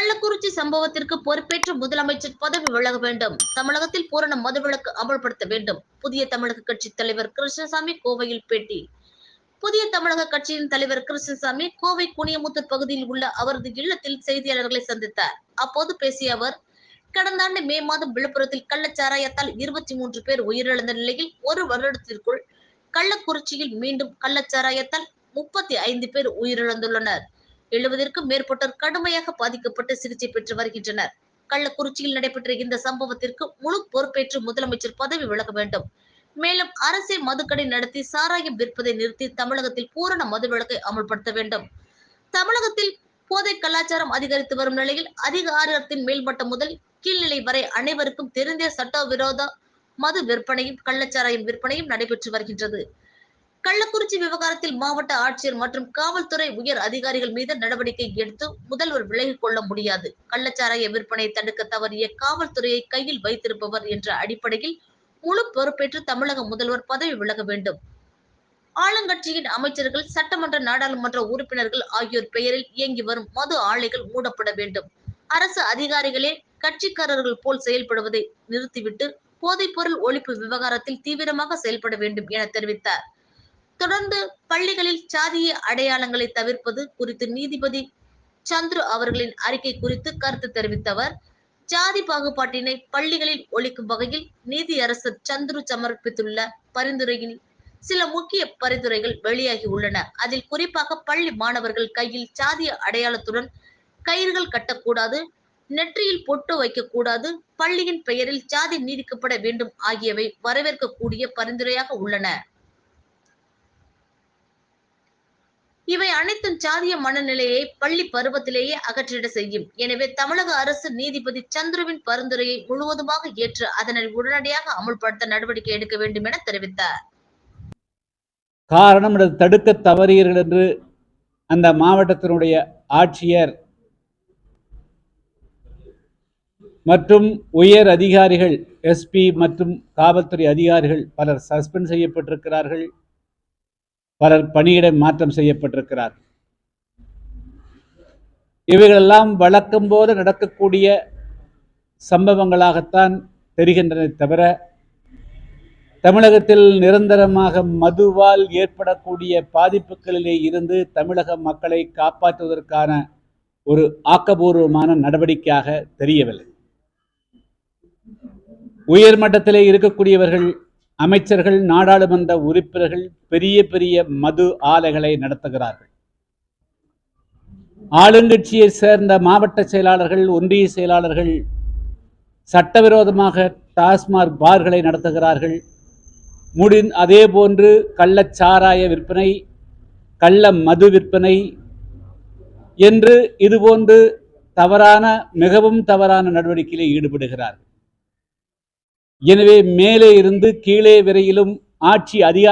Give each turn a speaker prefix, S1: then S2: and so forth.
S1: கள்ளக்குறிச்சி சம்பவத்திற்கு பொறுப்பேற்ற முதலமைச்சர் பதவி விலக வேண்டும். தமிழகத்தில் பூரண மதுவிலக்கு அமல்படுத்த வேண்டும். புதிய தமிழக கட்சி தலைவர் கிருஷ்ணசாமி கோவையில் பேட்டி. புதிய தமிழக கட்சியின் தலைவர் கிருஷ்ணசாமி கோவை குனியமுத்தூர் பகுதியில் உள்ள அவரது இல்லத்தில் செய்தியாளர்களை சந்தித்தார். அப்போது பேசிய அவர் கடந்த ஆண்டு மே மாதம் விழுப்புரத்தில் கள்ளச்சாராயத்தால் இருபத்தி மூன்று பேர் உயிரிழந்த நிலையில் ஒரு வருடத்திற்குள் கள்ளக்குறிச்சியில் மீண்டும் கள்ளச்சாராயத்தால் முப்பத்தி ஐந்து பேர் உயிரிழந்துள்ளனர். எழுபதிற்கும் மேற்பட்டோர் கடுமையாக பாதிக்கப்பட்டு சிகிச்சை பெற்று வருகின்றனர். கள்ளக்குறிச்சியில் நடைபெற்ற இந்த சம்பவத்திற்கு முழு பொறுப்பேற்று முதலமைச்சர் பதவி விலக வேண்டும். மேலும் அரசே மதுக்கடை நடத்தி சாராயம் விற்பதை நிறுத்தி தமிழகத்தில் பூரண மதுவிலக்கை அமல்படுத்த வேண்டும். தமிழகத்தில் போதை கலாச்சாரம் அதிகரித்து வரும் நிலையில் அதிகாரத்தின் மேல்மட்டம் முதல் கீழ்நிலை வரை அனைவருக்கும் தெரிந்த சட்டவிரோத மது விற்பனையும் கள்ளச்சாராயம் விற்பனையும் நடைபெற்று வருகின்றது. கள்ளக்குறிச்சி விவகாரத்தில் மாவட்ட ஆட்சியர் மற்றும் காவல்துறை உயர் அதிகாரிகள் மீது நடவடிக்கை எடுத்து முதல்வர் விலகிக் கொள்ள முடியாது. கள்ளச்சாராய விற்பனையை தடுக்க தவறிய காவல்துறையை கையில் வைத்திருப்பவர் என்ற அடிப்படையில் முழு பொறுப்பேற்று தமிழக முதல்வர் பதவி விலக வேண்டும். ஆளுங்கட்சியின் அமைச்சர்கள் சட்டமன்ற நாடாளுமன்ற உறுப்பினர்கள் ஆகியோர் பெயரில் இயங்கி வரும் மது ஆலைகள் மூடப்பட வேண்டும். அரசு அதிகாரிகளே கட்சிக்காரர்கள் போல் செயல்படுவதை நிறுத்திவிட்டு போதைப்பொருள் ஒழிப்பு விவகாரத்தில் தீவிரமாக செயல்பட வேண்டும் என தெரிவித்தார். தொடர்ந்து பள்ளிகளில் சாதிய அடையாளங்களை தவிர்ப்பது குறித்து நீதிபதி சந்துரு அவர்களின் அறிக்கை குறித்து கருத்து தெரிவித்த அவர் ஜாதி பாகுபாட்டினை பள்ளிகளில் ஒழிக்கும் வகையில் நீதியரசர் சந்துரு சமர்ப்பித்துள்ள பரிந்துரையில் சில முக்கிய பரிந்துரைகள் வெளியாகி உள்ளன. அதில் குறிப்பாக பள்ளி மாணவர்கள் கையில் சாதிய அடையாளத்துடன் கயிறுகள் கட்டக்கூடாது நெற்றியில் பொட்டு வைக்கக்கூடாது பள்ளியின் பெயரில் ஜாதி நீடிக்கப்பட வேண்டும் ஆகியவை வரவேற்கக்கூடிய பரிந்துரையாக உள்ளன. இவை அனைத்தும் சாதிய மனநிலையை பள்ளி பருவத்திலேயே அகற்றிட செய்யும். எனவே தமிழக அரசு நீதிபதி சந்துருவின் பரிந்துரையை முழுவதுமாக ஏற்று அதனை உடனடியாக அமுல்படுத்த நடவடிக்கை எடுக்க வேண்டும் என தெரிவித்தார்.
S2: காரணம் தடுக்க தவறியீர்கள் என்று அந்த மாவட்டத்தினுடைய ஆட்சியர் மற்றும் உயர் அதிகாரிகள் எஸ்பி மற்றும் காவல்துறை அதிகாரிகள் பலர் சஸ்பெண்ட் செய்யப்பட்டிருக்கிறார்கள். பலர் பணியிட மாற்றம் செய்யப்பட்டிருக்கிறார். இவைகளெல்லாம் வழக்கம் போல நடக்கக்கூடிய சம்பவங்களாகத்தான் தெரிகின்றன தவிர தமிழகத்தில் நிரந்தரமாக மதுவால் ஏற்படக்கூடிய பாதிப்புகளிலே இருந்து தமிழக மக்களை காப்பாற்றுவதற்கான ஒரு ஆக்கபூர்வமான நடவடிக்கையாக தெரியவில்லை. உயர்மட்டத்திலே இருக்கக்கூடியவர்கள் அமைச்சர்கள் நாடாளுமன்ற உறுப்பினர்கள் பெரிய பெரிய மது ஆலைகளை நடத்துகிறார்கள். ஆளுங்கட்சியை சேர்ந்த மாவட்ட செயலாளர்கள் ஒன்றிய செயலாளர்கள் சட்டவிரோதமாக டாஸ்மாக் பார்களை நடத்துகிறார்கள். முடி அதே போன்று கள்ளச்சாராய விற்பனை கள்ள மது விற்பனை என்று இதுபோன்று தவறான மிகவும் தவறான நடவடிக்கையில் ஈடுபடுகிறார்கள். எனவே மேலே இருந்து கீழே வரையிலும் ஆட்சி அதிகார